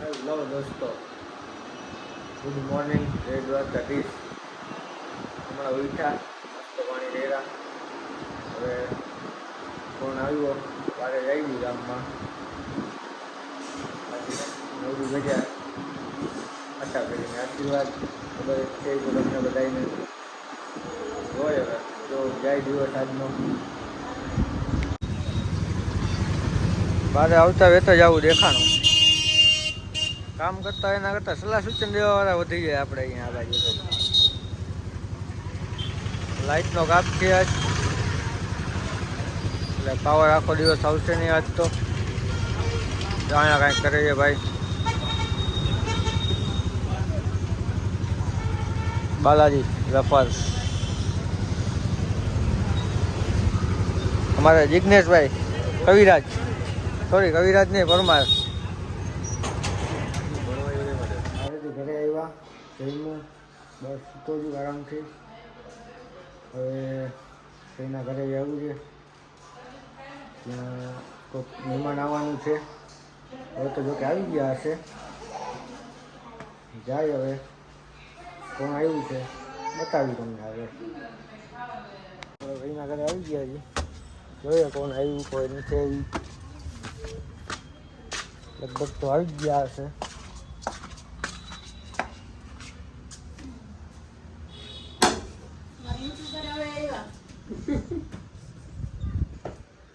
Hello દોસ્તો. Good morning જય દ્વારકાધીશ. હમણાં ઉઠ્યા, મસ્ત પાણી રેરા હવે ફોન આવ્યો? બારે આવી ગામમાં. નવરું નવરી ભેગા. અટા કરીને આશીર્વાદ. ખબર છે તો તમને બધાને. હોય હવે, તો જાય દિવસ આજનો. મારે આવતા વેતા જવું દેખાણું. કામ કરતા એના કરતા સલાહ સૂચન દેવા વાળા વધી જાય આપણે અહીંયા આ બાજુ લાઇટનો કાપ છે આજ. એટલે પાવર આખો દિવસ આવશે નહીં આજ તો. જાણ્યા કાંઈક કરે ભાઈ. બાલાજી રફર્સ અમારા જિજ્ઞેશભાઈ કવિરાજ. સોરી કવિરાજ નહીં, પરમાર આવેથી ઘરે આવ્યા બસ સૂતો છું આરામથી હવે એના ઘરે જવું છે ત્યાં કોઈક મહેમાન આવવાનું છે હવે તો જોકે આવી ગયા હશે જાય હવે કોણ આવ્યું છે બતાવ્યું તમને હવે ભાઈના ઘરે આવી ગયા છે જોઈએ કોણ આવ્યું કોઈ નથી આવ્યું લગભગ તો આવી ગયા હશે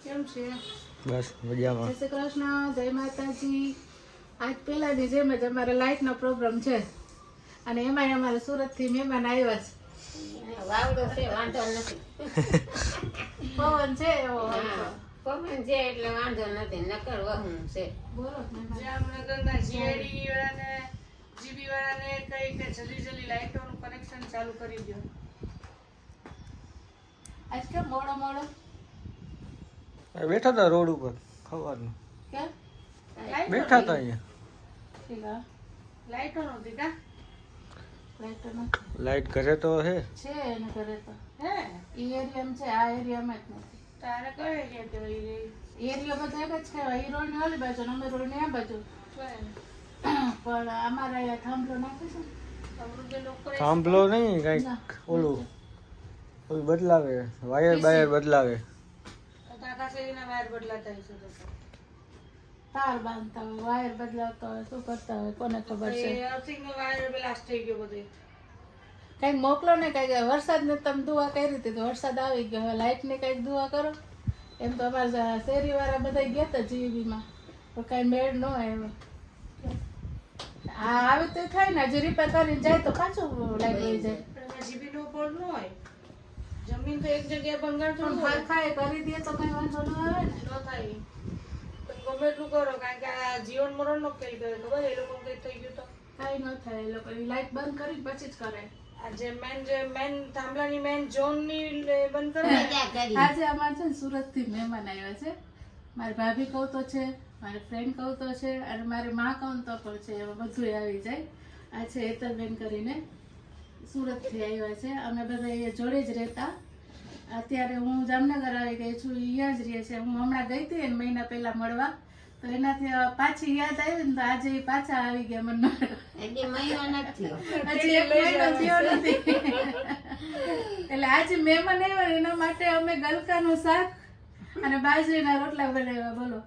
કેમ છે બસ જય શ્રી કૃષ્ણ જય માતાજી. આજ પહેલાની જેમ જ અમારે લાઇટનો પ્રોબ્લેમ છે. અને એમાંય અમારે સુરતથી મહેમાન આવ્યા છે. વાવડો છે વાંધો નથી. પવન છે એવો પવન છે એટલે વાંધો નથી નકર વહું છે. બોલો મહેમાન. જામનગરના જીઆઈડી વાળાને જીબી વાળાને કઈ કે જલ્દી જલ્દી લાઇટોનું કનેક્શન ચાલુ કરી દો આજ કેમ મોડો મોડો? બેઠા હતા રોડ ઉપર ખવાનું બેઠા હતા અહીંયા નહોતી કા? લાઈટ ઘરે તો હે. છે એને ઘરે તો. હે એ એરિયામાં છે આ એરિયામાં જ નથી. તારે કયો એરિયા તે એક જ ઓલી બાજુ અમે રોડની આ બાજુ. પણ અમારા અહીંયા થાંભલો નાખે છે સાંભળો નહીં કંઈક ઓલું. ઓલું બદલાવે વાયર બાયર બદલાવે. કાકા વાયર બદલાતા હશે તો તો. તાર બાંધતા હોય વાયર બદલાવતા હોય શું કરતા હોય કોને ખબર છે? અર્થિંગનો વાયર બ્લાસ્ટ થઈ ગયો બધે. કંઈક મોકલો ને કંઈક વરસાદને તમે દુઆ કરી હતી તો વરસાદ આવી ગયો હવે લાઇટ ને કંઈક દુઆ કરો. એમ તો અમારા શેરી વાળા બધા ગયા હતા જીવીમાં તો કઈ મેળ ન આવ્યો. હા આવી તો થાય ને હજી રિપેર કરીને જાય તો પાછું લાઈટ લઈ જાય. જીબી નો બોર્ડ ન હોય. જમીન તો એક જગ્યાએ ભંગાણ પણ થોડું હોય. ખાય કરી દે તો કઈ વાંધો ન આવે ને. ન થાય. તમે ગમે એટલું કરો કારણ કે આ જીવન મરણ નો ખેલ કરે ખબર? એ લોકો કઈ થઈ ગયું તો. કઈ ન થાય એ લોકો લાઈટ બંધ કરી પછી જ કરે. આ જે મેન જે મેન થાંભલાની મેન ઝોનની બંધ કરે આજે અમારે છે ને સુરતથી મહેમાન આવ્યા છે. મારી ભાભી કહું તો છે મારી ફ્રેન્ડ કહું તો છે અને મારી માં કહું તો પણ છે. એમાં બધું આવી જાય. આ છે હેતલબેન કરીને. સુરતથી આવ્યા છે. અમે બધા અહીંયા જોડે જ રહેતા. અત્યારે હું જામનગર આવી ગઈ છું અહીંયા જ રહે છે. હું હમણાં ગઈ હતી એને મહિના પહેલા મળવા. તો એનાથી પાછી યાદ આવી ને તો આજે પાછા આવી ગયા મને હજી મહિનો નથી થયો. હજી એક મહિનો થયો નથી. એટલે આજે મહેમાન આવ્યા એના માટે અમે ગલકાનું શાક અને બાજરીના રોટલા બનાવ્યા. બોલો.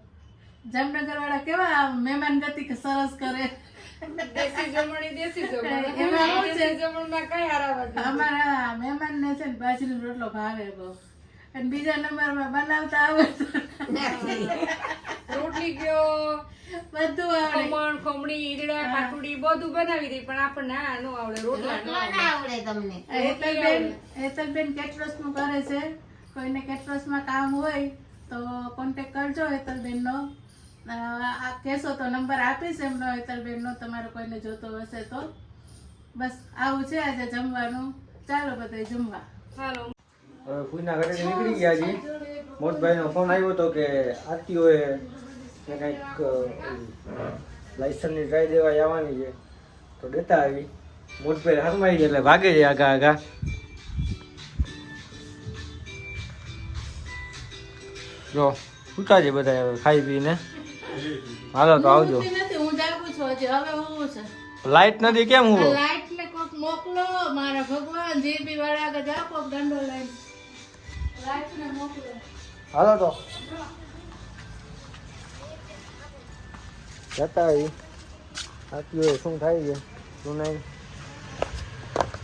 જામનગર વાળા કેવા મહેમાન ગતિ કે સરસ કરે. દેશી જમણી દેશી જમણ. અમારા મહેમાન ને છે ને બાજરીનો રોટલો ભાવે બહુ. અને બીજા નંબરમાં બનાવતા આવડતું રોટલી ગયો બધું આવડે. ખમણ ખમણી ઈદડા ખાટુડી બધું બનાવી દઈ પણ આપણને આ નો આવડે રોટલા નો આવડે. તમને. હેતલબેન હેતલબેન કેટરસનું કરે છે. કોઈને કેટરસમાં કામ હોય તો કોન્ટેક કરજો હેતલબેન નો આ કહેશો તો નંબર આપીશ એમનો હેતલબેન નો તમારે કોઈને જોતો હશે તો. બસ આવું છે આજે જમવાનું. ચાલો બધા જમવા. હાલો હવે ઘરે નીકળી ગયા છે મોટભાઈનો ફોન આવ્યો હતો કે આરટીઓએ ને કંઈક લાયસન્સની ટ્રાય દેવા આવવાની છે. તો દેતા આવી. મોટભાઈ હરમાઈ ગયા એટલે ભાગે છે આગા આગા. જો ઉઠા છે બધા હવે ખાઈ પીને. હાલો તો આવજો. નથી હું જાગું છું હજી. હવે હું છે. લાઈટ નથી કેમ હું લાઈટ ને કોક મોકલો મારા ભગવાન જીબી વાળા આગળ જા દંડો લઈને રાખીને મોકલો. હાલો તો. જતા આવી હોય શું થાય છે? શું નહીં?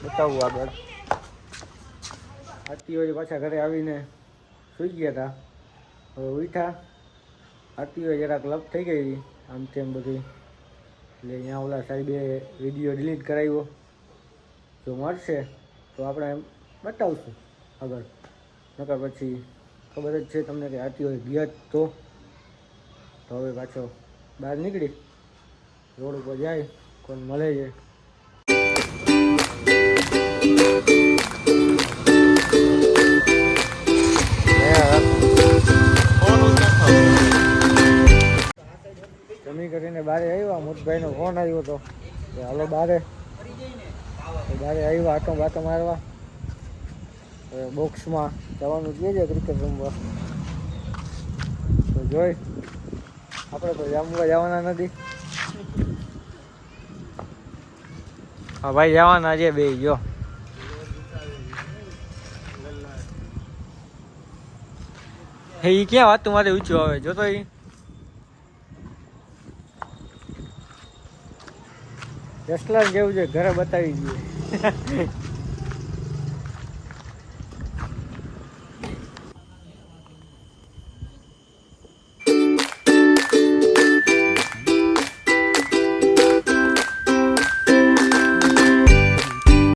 બતાવું આગળ. આરતી હોય પાછા ઘરે આવીને સૂઈ ગયા હતા હવે ઉઠા આરતી હોય જરાક લપ થઈ ગઈ. આમ તેમ બધી. એટલે અહીંયા ઓલા સાહેબે વીડિયો ડિલીટ કરાવ્યો. જો મળશે, તો આપણે એમ બતાવશું આગળ. નકર પછી ખબર જ છે તમને કે આતી હોય ગયા તો. તો હવે પાછો બહાર નીકળી. રોડ ઉપર જાય, કોણ મળે છે. જમી કરીને બારે આવ્યા, મોટભાઈનો ફોન આવ્યો હતો કે, હાલો બારે. તો બારે આવ્યા, આટો બાટો મારવા. બોક્સમાં જવાનું કહે છે ક્રિકેટ રમવા. તો જોઈ, આપણે તો રમવા જવાના નથી. હા, ભાઈ જવાના છે બે, જો. એ ક્યાં વાત મારે ઊંચું આવે? જોતો ઈ. ટેસ્લા જેવું છે ઘરે બતાવી દઈએ.